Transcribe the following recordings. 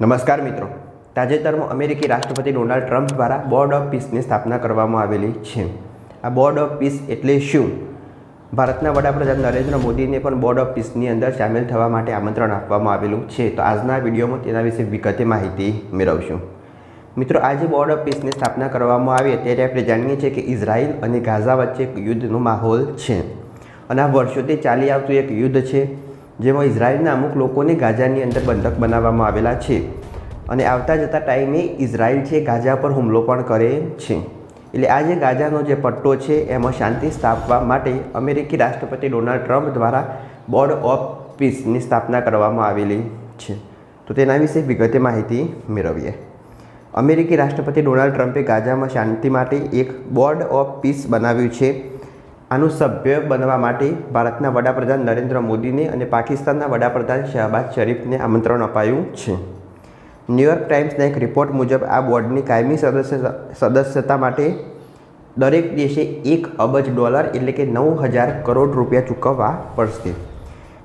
નમસ્કાર મિત્રો. તાજેતરમાં અમેરિકી રાષ્ટ્રપતિ ડોનાલ્ડ ટ્રમ્પ દ્વારા બોર્ડ ઓફ પીસની સ્થાપના કરવામાં આવેલી છે. આ બોર્ડ ઓફ પીસ એટલે શું? ભારતના વડાપ્રધાન નરેન્દ્ર મોદીને પણ બોર્ડ ઓફ પીસની અંદર સામેલ થવા માટે આમંત્રણ આપવામાં આવેલું છે. તો આજના વિડીયોમાં તેના વિશે વિગતે માહિતી મેળવશું. મિત્રો, આજે બોર્ડ ઓફ પીસની સ્થાપના કરવામાં આવી ત્યારે આપણે જાણીએ છીએ કે ઇઝરાયલ અને ગાઝા વચ્ચે એક યુદ્ધનો માહોલ છે. અને આ વર્ષોથી ચાલી આવતું એક યુદ્ધ છે. જેમાં ઇઝરાયલના અમુક લોકોને ગાઝાની અંદર બંધક બનાવવામાં આવેલા છે. અને આવતા જતા ટાઈમે ઇઝરાયલ છે ગાઝા પર હુમલો પણ કરે છે. એટલે આ જે ગાઝાનો જે પટ્ટો છે, એમાં શાંતિ સ્થાપવા માટે અમેરિકી રાષ્ટ્રપતિ ડોનાલ્ડ ટ્રમ્પ દ્વારા બોર્ડ ઓફ પીસની સ્થાપના કરવામાં આવેલી છે. તો તેના વિશે વિગતે માહિતી મેળવીએ. અમેરિકી રાષ્ટ્રપતિ ડોનાલ્ડ ટ્રમ્પે ગાઝામાં શાંતિ માટે એક બોર્ડ ઓફ પીસ બનાવ્યું છે. આનું સભ્ય બનવા માટે ભારતના વડાપ્રધાન નરેન્દ્ર મોદીને અને પાકિસ્તાનના વડાપ્રધાન શહબાજ શરીફને આમંત્રણ અપાયું છે. ન્યૂયોર્ક ટાઈમ્સના એક રિપોર્ટ મુજબ આ બોર્ડની કાયમી સદસ્ય સદસ્યતા માટે દરેક દેશે એક અબજ ડોલર એટલે કે નવ હજાર કરોડ રૂપિયા ચૂકવવા પડશે.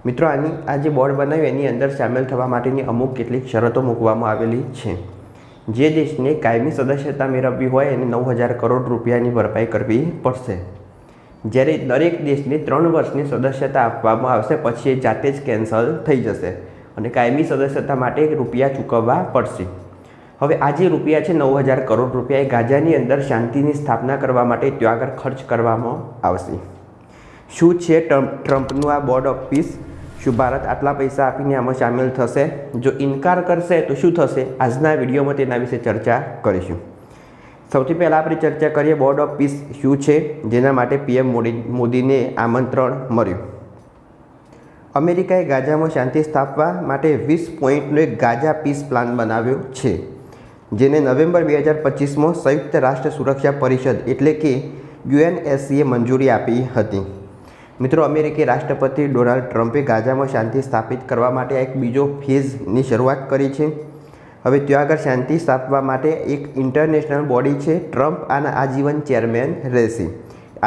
મિત્રો, આની આ જે બોર્ડ બનાવ્યું એની અંદર સામેલ થવા માટેની અમુક કેટલીક શરતો મૂકવામાં આવેલી છે. જે દેશને કાયમી સદસ્યતા મેળવવી હોય એને નવ હજાર કરોડ રૂપિયાની ભરપાઈ કરવી પડશે. જ્યારે દરેક દેશને ત્રણ વર્ષની સદસ્યતા આપવામાં આવશે, પછી એ જાતે જ કેન્સલ થઈ જશે અને કાયમી સદસ્યતા માટે રૂપિયા ચૂકવવા પડશે. હવે આ જે રૂપિયા છે, નવ હજાર કરોડ રૂપિયા, એ ગાઝાની અંદર શાંતિની સ્થાપના કરવા માટે ત્યાં આગળ ખર્ચ કરવામાં આવશે. શું છે ટ્રમ્પનું આ બોર્ડ ઓફ પીસ શું ભારત આટલા પૈસા આપીને આમાં સામેલ થશે? જો ઇનકાર કરશે, તો શું થશે? આજના વિડીયોમાં તેના વિશે ચર્ચા કરીશું. સૌથી પહેલાં આપણે ચર્ચા કરીએ બોર્ડ ઓફ પીસ શું છે, જેના માટે પીએમ મોદી, મોદીને આમંત્રણ મળ્યું. અમેરિકાએ ગાઝામાં શાંતિ સ્થાપવા માટે વીસ પોઈન્ટનો એક ગાઝા પીસ પ્લાન બનાવ્યો છે, જેને નવેમ્બર બે હજાર પચીસમાં સંયુક્ત રાષ્ટ્ર સુરક્ષા પરિષદ એટલે કે યુએનએસસીએ મંજૂરી આપી હતી. મિત્રો, અમેરિકી રાષ્ટ્રપતિ ડોનાલ્ડ ટ્રમ્પે ગાઝામાં શાંતિ સ્થાપિત કરવા માટે એક બીજો ફેઝની શરૂઆત કરી છે. હવે ત્યાં આગળ શાંતિ સ્થાપવા માટે એક ઇન્ટરનેશનલ બોડી છે ટ્રમ્પ આના આજીવન ચેરમેન રહેશે.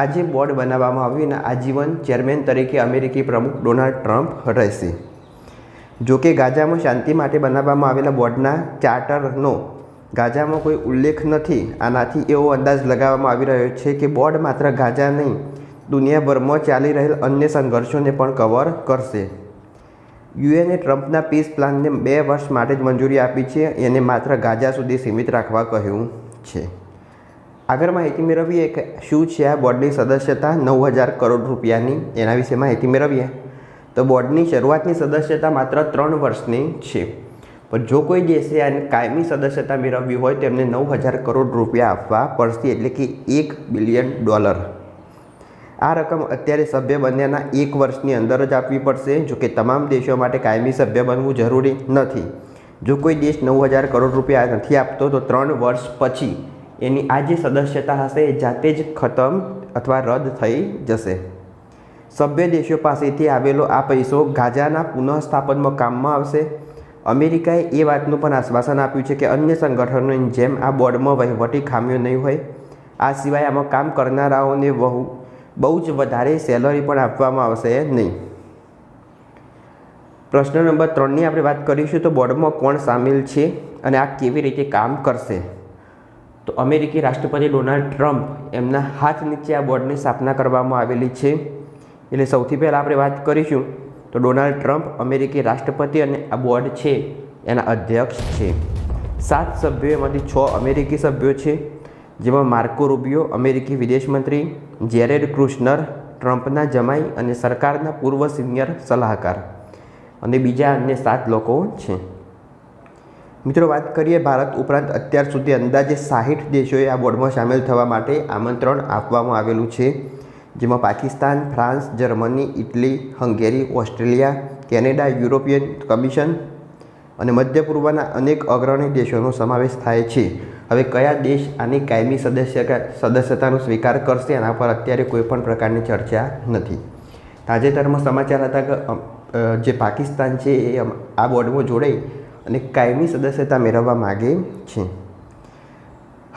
આ જે બોર્ડ બનાવવામાં આવ્યું એના આજીવન ચેરમેન તરીકે અમેરિકી પ્રમુખ ડોનાલ્ડ ટ્રમ્પ રહેશે. જો કે ગાઝામાં શાંતિ માટે બનાવવામાં આવેલા બોર્ડના ચાર્ટરનો ગાઝામાં કોઈ ઉલ્લેખ નથી. આનાથી એવો અંદાજ લગાવવામાં આવી રહ્યો છે કે બોર્ડ માત્ર ગાઝા નહીં, દુનિયાભરમાં ચાલી રહેલ અન્ય સંઘર્ષોને પણ કવર કરશે. યુએને ટ્રમ્પના પીસ પ્લાનને બે વર્ષ માટે જ મંજૂરી આપી છે એને માત્ર ગાઝા સુધી સીમિત રાખવા કહ્યું છે. આગળ માહિતી મેળવીએ કે શું છે આ બોર્ડની સદસ્યતા નવ હજાર કરોડ રૂપિયાની, એના વિશે માહિતી મેળવીએ. તો બોર્ડની શરૂઆતની સદસ્યતા માત્ર ત્રણ વર્ષની છે. પણ જો કોઈ દેશે આને કાયમી સદસ્યતા મેળવવી હોય તો એમને નવ હજાર કરોડ રૂપિયા આપવા પડશે, એટલે કે એક બિલિયન ડોલર. આ રકમ અત્યારે સભ્ય બન્યાના એક વર્ષની અંદર જ આપવી પડશે, જો કે તમામ દેશો માટે કાયમી સભ્ય બનવું જરૂરી નથી. જો કોઈ દેશ નવ હજાર કરોડ રૂપિયા નથી આપતો, તો ત્રણ વર્ષ પછી એની આ જે સદસ્યતા હશે એ જાતે જ ખતમ અથવા રદ થઈ જશે. સભ્ય દેશો પાસેથી આવેલો આ પૈસો ગાઝાના પુનઃસ્થાપનમાં કામમાં આવશે. અમેરિકાએ એ વાતનું પણ આશ્વાસન આપ્યું છે કે અન્ય સંગઠનોની જેમ આ બોર્ડમાં વહીવટી ખામીઓ નહીં હોય. આ સિવાય આમાં કામ કરનારાઓને બહુ બહુ જ વધારે સેલરી પણ આપવામાં આવશે નહીં. પ્રશ્ન નંબર ત્રણની આપણે વાત કરીશું તો બોર્ડમાં કોણ સામેલ છે અને આ કેવી રીતે કામ કરશે? તો અમેરિકી રાષ્ટ્રપતિ ડોનાલ્ડ ટ્રમ્પ એમના હાથ નીચે આ બોર્ડની સ્થાપના કરવામાં આવેલી છે. એટલે સૌથી પહેલાં આપણે વાત કરીશું તો ડોનાલ્ડ ટ્રમ્પ અમેરિકી રાષ્ટ્રપતિ અને આ બોર્ડ છે, એના અધ્યક્ષ છે. સાત સભ્યો એમાંથી છ અમેરિકી સભ્યો છે. જેમાં માર્કો રૂબિયો, અમેરિકી વિદેશમંત્રી જેરેડ કૃષ્ણર ટ્રમ્પના જમાઈ અને સરકારના પૂર્વ સિનિયર સલાહકાર અને બીજા અન્ય સાત લોકો છે. મિત્રો, વાત કરીએ ભારત ઉપરાંત અત્યાર સુધી અંદાજે સાહીઠ દેશોએ આ બોર્ડમાં સામેલ થવા માટે આમંત્રણ આપવામાં આવેલું છે, જેમાં Pakistan, France, Germany, Italy, Hungary, Australia, Canada, European commission અને મધ્ય પૂર્વના અનેક અગ્રણી દેશોનો સમાવેશ થાય છે. હવે કયા દેશ આની કાયમી સદસ્ય સદસ્યતાનો સ્વીકાર કરશે એના પર અત્યારે કોઈ પણ પ્રકારની ચર્ચા નથી. તાજેતરમાં સમાચાર હતા કે જે પાકિસ્તાન છે એ આ બોર્ડમાં જોડાઈ અને કાયમી સદસ્યતા મેળવવા માગે છે.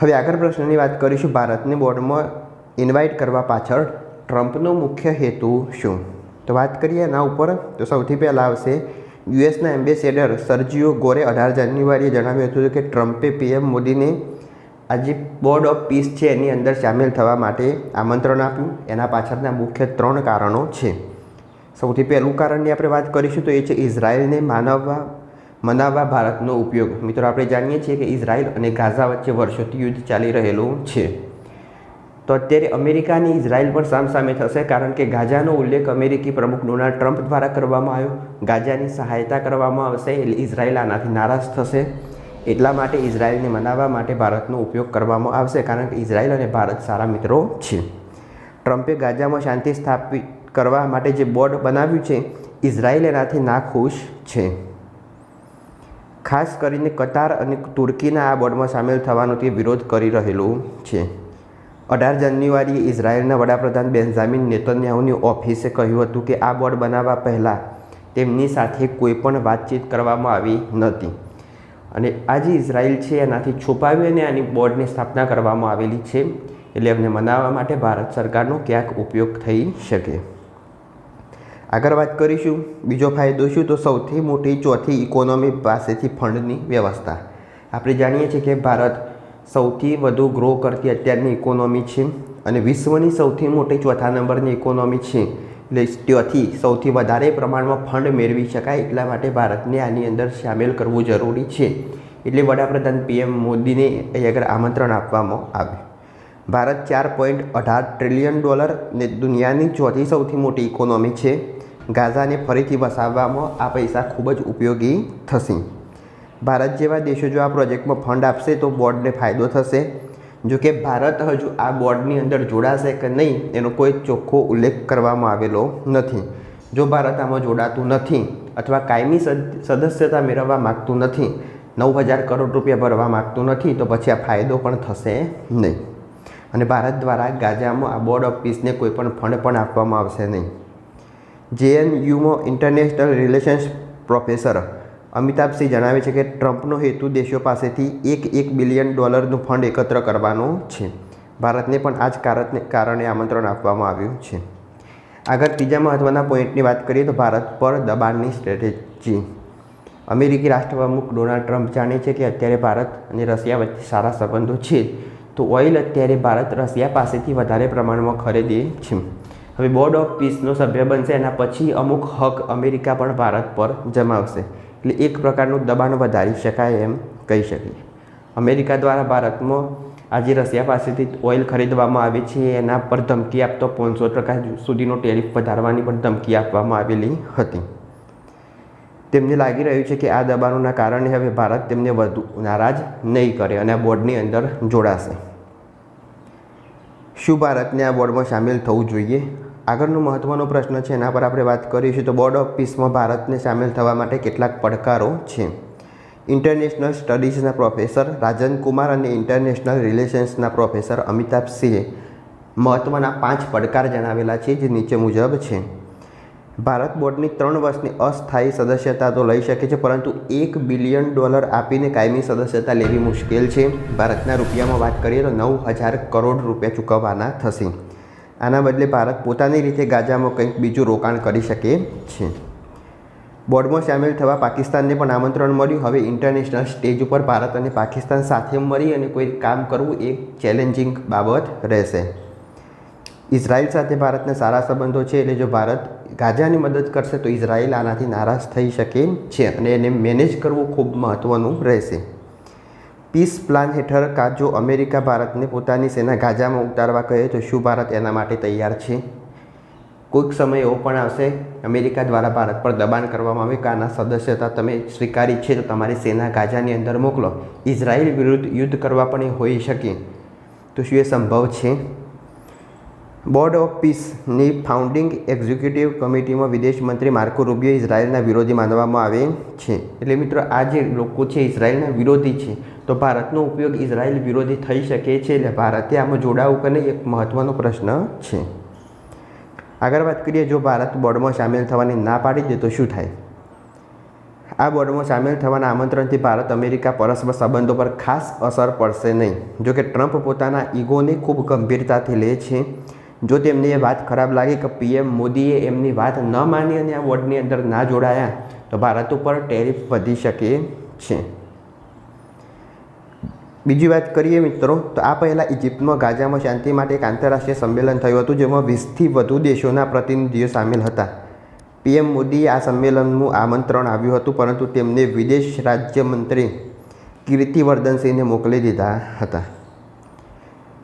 હવે આગળ પ્રશ્નની વાત કરીશું. ભારતને બોર્ડમાં ઇન્વાઇટ કરવા પાછળ ટ્રમ્પનો મુખ્ય હેતુ શું? તો વાત કરીએ એના ઉપર. તો સૌથી પહેલાં આવશે યુએસના એમ્બેસેડર સર્જિયો ગોરે અઢાર જાન્યુઆરીએ જણાવ્યું હતું કે ટ્રમ્પે પીએમ મોદીને આ જે બોર્ડ ઓફ પીસ છે એની અંદર સામેલ થવા માટે આમંત્રણ આપ્યું. એના પાછળના મુખ્ય ત્રણ કારણો છે. સૌથી પહેલું કારણની આપણે વાત કરીશું તો એ છે ઇઝરાયલને માનવવા, મનાવવા ભારતનો ઉપયોગ. મિત્રો, આપણે જાણીએ છીએ કે ઇઝરાયલ અને ગાઝા વચ્ચે વર્ષોથી યુદ્ધ ચાલી રહેલું છે. તો અત્યારે અમેરિકા અને ઇઝરાયલ પણ સામસામે થશે કારણ કે ગાઝાનો ઉલ્લેખ અમેરિકી પ્રમુખ ડોનાલ્ડ ટ્રમ્પ દ્વારા કરવામાં આવ્યો. ગાઝાની સહાયતા કરવામાં આવશે એટલે ઇઝરાયલ આનાથી નારાજ થશે. એટલા માટે ઇઝરાયલને મનાવવા માટે ભારતનો ઉપયોગ કરવામાં આવશે કારણ કે ઇઝરાયલ અને ભારત સારા મિત્રો છે. ટ્રમ્પે ગાઝામાં શાંતિ સ્થાપિત કરવા માટે જે બોર્ડ બનાવ્યું છે, ઇઝરાયલ એનાથી નાખુશ છે. ખાસ કરીને કતાર અને તુર્કીના આ બોર્ડમાં સામેલ થવાનો તે વિરોધ કરી રહેલું છે. અઢાર જાન્યુઆરીએ ઇઝરાયેલના વડાપ્રધાન બેન્ઝામિન નેતન્યાહુની ઓફિસે કહ્યું હતું કે આ બોર્ડ બનાવવા પહેલાં તેમની સાથે કોઈ પણ વાતચીત કરવામાં આવી નહોતી અને આ જે ઇઝરાયલ છે, એનાથી છુપાવી અને આની બોર્ડની સ્થાપના કરવામાં આવેલી છે, એટલે એમને મનાવવા માટે ભારત સરકારનો ક્યાંક ઉપયોગ થઈ શકે. આગળ વાત કરીશું. બીજો ફાયદો શું? તો સૌથી મોટી ચોથી ઇકોનોમી પાસેથી ફંડની વ્યવસ્થા. આપણે જાણીએ છીએ કે ભારત સૌથી વધુ ગ્રો કરતી અત્યારની ઇકોનોમી છે અને વિશ્વની સૌથી મોટી ચોથા નંબરની ઇકોનોમી છે. એટલે ત્યાંથી સૌથી વધારે પ્રમાણમાં ફંડ મેળવી શકાય એટલા માટે ભારતને આની અંદર સામેલ કરવું જરૂરી છે. એટલે વડાપ્રધાન પીએમ મોદીને અહીં આગળ આમંત્રણ આપવામાં આવ્યું ભારત ચાર પોઈન્ટ અઢાર ટ્રિલિયન ડોલર ને દુનિયાની ચોથી સૌથી મોટી ઇકોનોમી છે. ગાઝાને ફરીથી વસાવવામાં આ પૈસા ખૂબ જ ઉપયોગી થશે. ભારત જેવા દેશો જો આ પ્રોજેક્ટમાં ફંડ આપશે તો બોર્ડને ફાયદો થશે. જો કે ભારત હજુ આ બોર્ડની અંદર જોડાશે કે નહીં, એનો કોઈ ચોખ્ખો ઉલ્લેખ કરવામાં આવેલો નથી. જો ભારત આમાં જોડાતું નથી અથવા કાયમી સદસ્યતા મેળવવા માગતું નથી, નવ હજાર કરોડ રૂપિયા ભરવા માગતું નથી, તો પછી આ ફાયદો પણ થશે નહીં. અને ભારત દ્વારા ગાઝામાં આ બોર્ડ ઓફ પીસને કોઈ પણ ફંડ પણ આપવામાં આવશે નહીં. જેએનયુમાં ઇન્ટરનેશનલ રિલેશન્સ પ્રોફેસર અમિતાભસિંહ જણાવે છે કે ટ્રમ્પનો હેતુ દેશો પાસેથી એક એક બિલિયન ડોલરનું ફંડ એકત્ર કરવાનો છે. ભારતને પણ આ જ કારણને કારણે આમંત્રણ આપવામાં આવ્યું છે. આગળ ત્રીજા મહત્ત્વના પોઈન્ટની વાત કરીએ તો ભારત પર દબાણની સ્ટ્રેટેજી. અમેરિકી રાષ્ટ્રપ્રમુખ ડોનાલ્ડ ટ્રમ્પ જાણે છે કે અત્યારે ભારત અને રશિયા વચ્ચે સારા સંબંધો છે, તો ઓઇલ અત્યારે ભારત રશિયા પાસેથી વધારે પ્રમાણમાં ખરીદે છે. હવે બોર્ડ ઓફ પીસનો સભ્ય બનશે એના પછી અમુક હક અમેરિકા પણ ભારત પર જમાવશે. એટલે એક પ્રકારનું દબાણ વધારી શકાય એમ કહી શકીએ. અમેરિકા દ્વારા ભારતમાં આજે રશિયા પાસેથી ઓઇલ ખરીદવામાં આવે છે, એના પર ધમકી આપતો પાંચસો ટકા સુધીનો ટેરિફ વધારવાની પણ ધમકી આપવામાં આવેલી હતી. તેમને લાગી રહ્યું છે કે આ દબાણોના કારણે હવે ભારત તેમને વધુ નારાજ નહીં કરે અને આ બોર્ડની અંદર જોડાશે. શું ભારતને આ બોર્ડમાં સામેલ થવું જોઈએ? આગળનો મહત્ત્વનો પ્રશ્ન છે, એના પર આપણે વાત કરીશું તો બોર્ડ ઓફ પીસમાં ભારતને સામેલ થવા માટે કેટલાક પડકારો છે. ઇન્ટરનેશનલ સ્ટડીઝના પ્રોફેસર રાજન કુમાર અને ઇન્ટરનેશનલ રિલેશન્સના પ્રોફેસર અમિતાભ સિંહે મહત્ત્વના પાંચ પડકાર જણાવેલા છે, જે નીચે મુજબ છે. ભારત બોર્ડની ત્રણ વર્ષની અસ્થાયી સદસ્યતા તો લઈ શકે છે, પરંતુ એક બિલિયન ડોલર આપીને કાયમી સદસ્યતા લેવી મુશ્કેલ છે. ભારતના રૂપિયામાં વાત કરીએ તો નવ હજાર કરોડ રૂપિયા ચૂકવવાના થશે. આના બદલે ભારત પોતાની રીતે ગાજામાં કંઈક બીજું રોકાણ કરી શકે છે. બોર્ડમાં સામેલ થવા પાકિસ્તાનને પણ આમંત્રણ મળ્યું. હવે ઇન્ટરનેશનલ સ્ટેજ ઉપર ભારત અને પાકિસ્તાન સાથે મળી અને કોઈ કામ કરવું એ ચેલેન્જિંગ બાબત રહેશે. ઇઝરાયલ સાથે ભારતના સારા સંબંધો છે એટલે જો ભારત ગાઝાની મદદ કરશે તો ઇઝરાયલ આનાથી નારાજ થઈ શકે છે અને એને મેનેજ કરવું ખૂબ મહત્ત્વનું રહેશે. પીસ પ્લાન હેઠળ કા જો અમેરિકા ભારતને પોતાની સેના ગાઝામાં ઉતારવા કહે તો શું ભારત એના માટે તૈયાર છે? કોઈક સમય એવો પણ આવશે, અમેરિકા દ્વારા ભારત પર દબાણ કરવામાં આવે કે આના સદસ્યતા તમે સ્વીકારી છે તો તમારી સેના ગાઝાની અંદર મોકલો. ઇઝરાયલ વિરુદ્ધ યુદ્ધ કરવા પણ એ હોઈ શકે. તો શું એ સંભવ છે? બોર્ડ ઓફ પીસની ફાઉન્ડિંગ એક્ઝિક્યુટિવ કમિટીમાં વિદેશ મંત્રી માર્કો રૂબિયો ઇઝરાયલના વિરોધી માનવામાં આવે છે. એટલે મિત્રો, આ જે લોકો છે, ઇઝરાયલના વિરોધી છે, તો ભારતનો ઉપયોગ ઇઝરાયલ વિરોધી થઈ શકે છે એટલે ભારતે આમાં જોડાવું કે નહીં એક મહત્ત્વનો પ્રશ્ન છે. આગળ વાત કરીએ, જો ભારત બોર્ડમાં સામેલ થવાની ના પાડી દે તો શું થાય? આ બોર્ડમાં સામેલ થવાના આમંત્રણથી ભારત અમેરિકા પરસ્પર સંબંધો પર ખાસ અસર પડશે નહીં. જો કે ટ્રમ્પ પોતાના ઈગોને ખૂબ ગંભીરતાથી લે છે. જો તેમને એ વાત ખરાબ લાગી કે પીએમ મોદીએ એમની વાત ન માની અને આ વોર્ડની અંદર ના જોડાયા, તો ભારત ઉપર ટેરિફ વધી શકે છે. બીજી વાત કરીએ મિત્રો, તો આ પહેલાં ઇજિપ્તમાં ગાઝામાં શાંતિ માટે એક આંતરરાષ્ટ્રીય સંમેલન થયું હતું, જેમાં વીસથી વધુ દેશોના પ્રતિનિધિઓ સામેલ હતા. પીએમ મોદીએ આ સંમેલનનું આમંત્રણ આવ્યું હતું, પરંતુ તેમને વિદેશ રાજ્યમંત્રી કીર્તિવર્ધનસિંહને મોકલી દીધા હતા.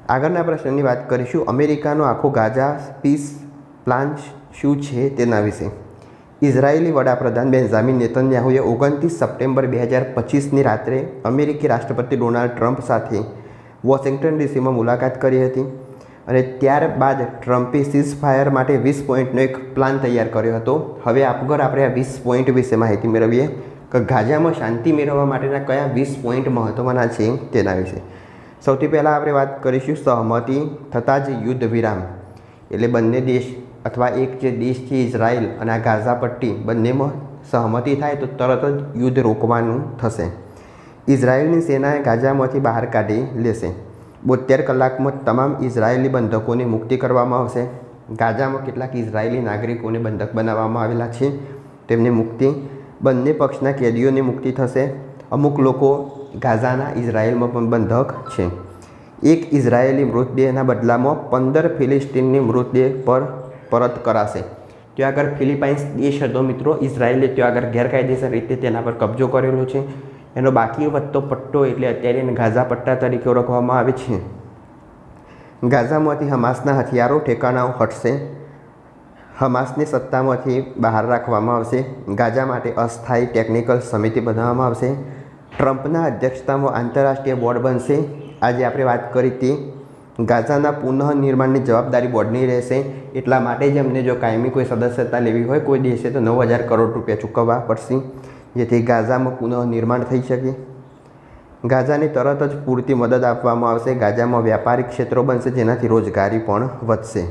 આગળના પ્રશ્નની વાત કરીશું. અમેરિકાનો આખો ગાઝા પીસ પ્લાન શું છે તેના વિશે. ઇઝરાયેલી વડાપ્રધાન બેન્ઝામિન નેતન્યાહુએ ઓગણત્રીસ સપ્ટેમ્બર બે હજાર પચીસની રાત્રે અમેરિકી રાષ્ટ્રપતિ ડોનાલ્ડ ટ્રમ્પ સાથે વોશિંગ્ટન ડીસીમાં મુલાકાત કરી હતી અને ત્યારબાદ ટ્રમ્પે સીઝ ફાયર માટે વીસ પોઈન્ટનો એક પ્લાન તૈયાર કર્યો હતો. હવે આગળ આપણે આ વીસ પોઈન્ટ વિશે માહિતી મેળવીએ. કે ગાઝામાં શાંતિ મેળવવા માટેના કયા વીસ પોઈન્ટ મહત્ત્વના છે તેના વિશે. સૌથી પહેલાં આપણે વાત કરીશું સહમતિ થતાં જ યુદ્ધ વિરામ. એટલે બંને દેશ અથવા એક જે દેશ છે ઇઝરાયલ અને આ ગાઝા પટ્ટી બંનેમાં સહમતિ થાય તો તરત જ યુદ્ધ રોકવાનું થશે. ઇઝરાયલની સેનાએ ગાઝામાંથી બહાર કાઢી લેશે. બોતેર કલાકમાં તમામ ઇઝરાયેલી બંધકોને મુક્તિ કરવામાં આવશે. ગાઝામાં કેટલાક ઇઝરાયેલી નાગરિકોને બંધક બનાવવામાં આવેલા છે. તેમને મુક્તિ, બંને પક્ષના કેદીઓની મુક્તિ થશે. અમુક લોકો ગાઝાના ઇઝરાયેલમાં પણ બંધક છે. એક ઇઝરાયેલી મૃતદેહના બદલામાં પંદર ફિલિસ્તીનની મૃતદેહ પર પરત કરાશે. ત્યાં આગળ ફિલિપાઇન્સ દેશ હતો મિત્રો, ઇઝરાયેલે ત્યાં આગળ ગેરકાયદેસર રીતે તેના પર કબજો કરેલો છે. એનો બાકી વધતો પટ્ટો એટલે અત્યારે એને ગાઝા પટ્ટા તરીકે ઓળખવામાં આવે છે. ગાઝામાંથી હમાસના હથિયારો ઠેકાણાઓ હટશે. હમાસની સત્તામાંથી બહાર રાખવામાં આવશે. ગાઝા માટે અસ્થાયી ટેકનિકલ સમિતિ બનાવવામાં આવશે. ટ્રમ્પના અધ્યક્ષતામાં આંતરરાષ્ટ્રીય બોર્ડ બનશે. આજે આપણે વાત કરી તે ગાઝાના પુનઃનિર્માણની જવાબદારી બોર્ડની રહેશે. એટલા માટે જ એમને જો કાયમી કોઈ સદસ્યતા લેવી હોય, કોઈ દેશે તો નવ હજાર કરોડ રૂપિયા ચૂકવવા પડશે, જેથી ગાઝામાં પુનઃનિર્માણ થઈ શકે. ગાઝાને તરત જ પૂરતી મદદ આપવામાં આવશે. ગાઝામાં વ્યાપારિક ક્ષેત્રો બનશે, જેનાથી રોજગારી પણ વધશે.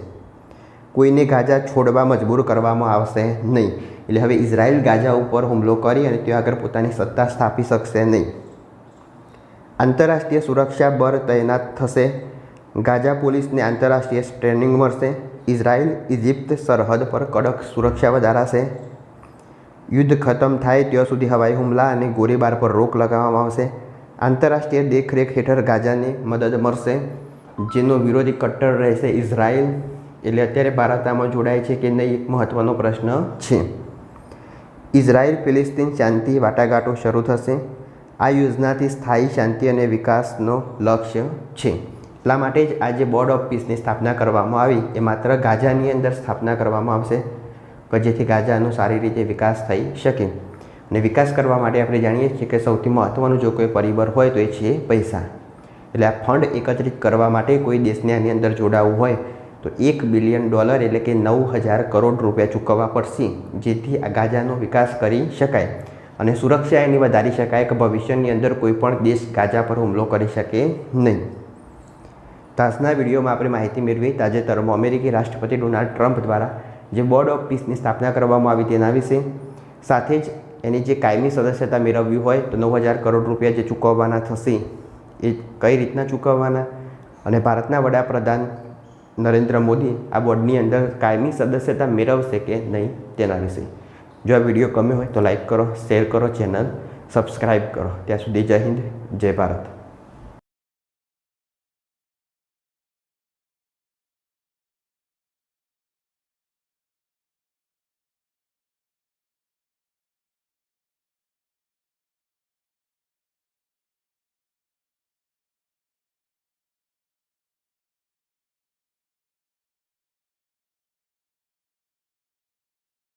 કોઈને ગાઝા છોડવા મજબૂર કરવામાં આવશે નહીં. એટલે હવે ઇઝરાયલ ગાઝા ઉપર હુમલો કરી અને ત્યાં આગળ પોતાની સત્તા સ્થાપી શકશે નહીં. આંતરરાષ્ટ્રીય સુરક્ષા બળ તૈનાત થશે. ગાઝા પોલીસને આંતરરાષ્ટ્રીય ટ્રેનિંગ મળશે. ઇઝરાયલ ઇજિપ્ત સરહદ પર કડક સુરક્ષા વધારાશે. યુદ્ધ ખતમ થાય ત્યાં સુધી હવાઈ હુમલા અને ગોળીબાર પર રોક લગાવવામાં આવશે. આંતરરાષ્ટ્રીય દેખરેખ હેઠળ ગાઝાને મદદ મળશે. જેનો વિરોધી કટ્ટર રહેશે ઇઝરાયલ. એટલે અત્યારે ભારત આમાં જોડાય છે કે નહીં એક મહત્ત્વનો પ્રશ્ન છે. ઇઝરાયલ ફિલિસ્તીન શાંતિ વાટાઘાટો શરૂ થશે. આ યોજનાથી સ્થાયી શાંતિ અને વિકાસનો લક્ષ્ય છે. એટલા માટે જ આજે બોર્ડ ઓફ પીસની સ્થાપના કરવામાં આવી. એ માત્ર ગાઝાની અંદર સ્થાપના કરવામાં આવશે કે જેથી ગાઝાનો સારી રીતે વિકાસ થઈ શકે. અને વિકાસ કરવા માટે આપણે જાણીએ છીએ કે સૌથી મહત્ત્વનું જો કોઈ પરિબળ હોય તો એ છે પૈસા. એટલે આ ફંડ એકત્રિત કરવા માટે કોઈ દેશને આની અંદર જોડાવવું હોય તો એક બિલિયન ડોલર એટલે કે નવ હજાર કરોડ રૂપિયા ચૂકવવા પડશે, જેથી આ ગાજાનો વિકાસ કરી શકાય અને સુરક્ષા એની વધારી શકાય કે ભવિષ્યની અંદર કોઈપણ દેશ ગાજા પર હુમલો કરી શકે નહીં. તાજના વિડીયોમાં આપણે માહિતી મેળવી તાજેતરમાં અમેરિકી રાષ્ટ્રપતિ ડોનાલ્ડ ટ્રમ્પ દ્વારા જે બોર્ડ ઓફ પીસની સ્થાપના કરવામાં આવી તેના વિશે, સાથે જ એની જે કાયમી સદસ્યતા મેળવવી હોય તો નવ હજાર કરોડ રૂપિયા જે ચૂકવવાના થશે એ કઈ રીતના ચૂકવવાના અને ભારતના વડાપ્રધાન નરેન્દ્ર મોદી આ બોર્ડની અંદર કાયમી સદસ્યતા મેળવશે કે નહીં તેના વિશે. જો આ વીડિયો ગમ્યો હોય તો લાઈક કરો, શેર કરો, ચેનલ સબસ્ક્રાઈબ કરો. ત્યાં સુધી જય હિન્દ, જય ભારત.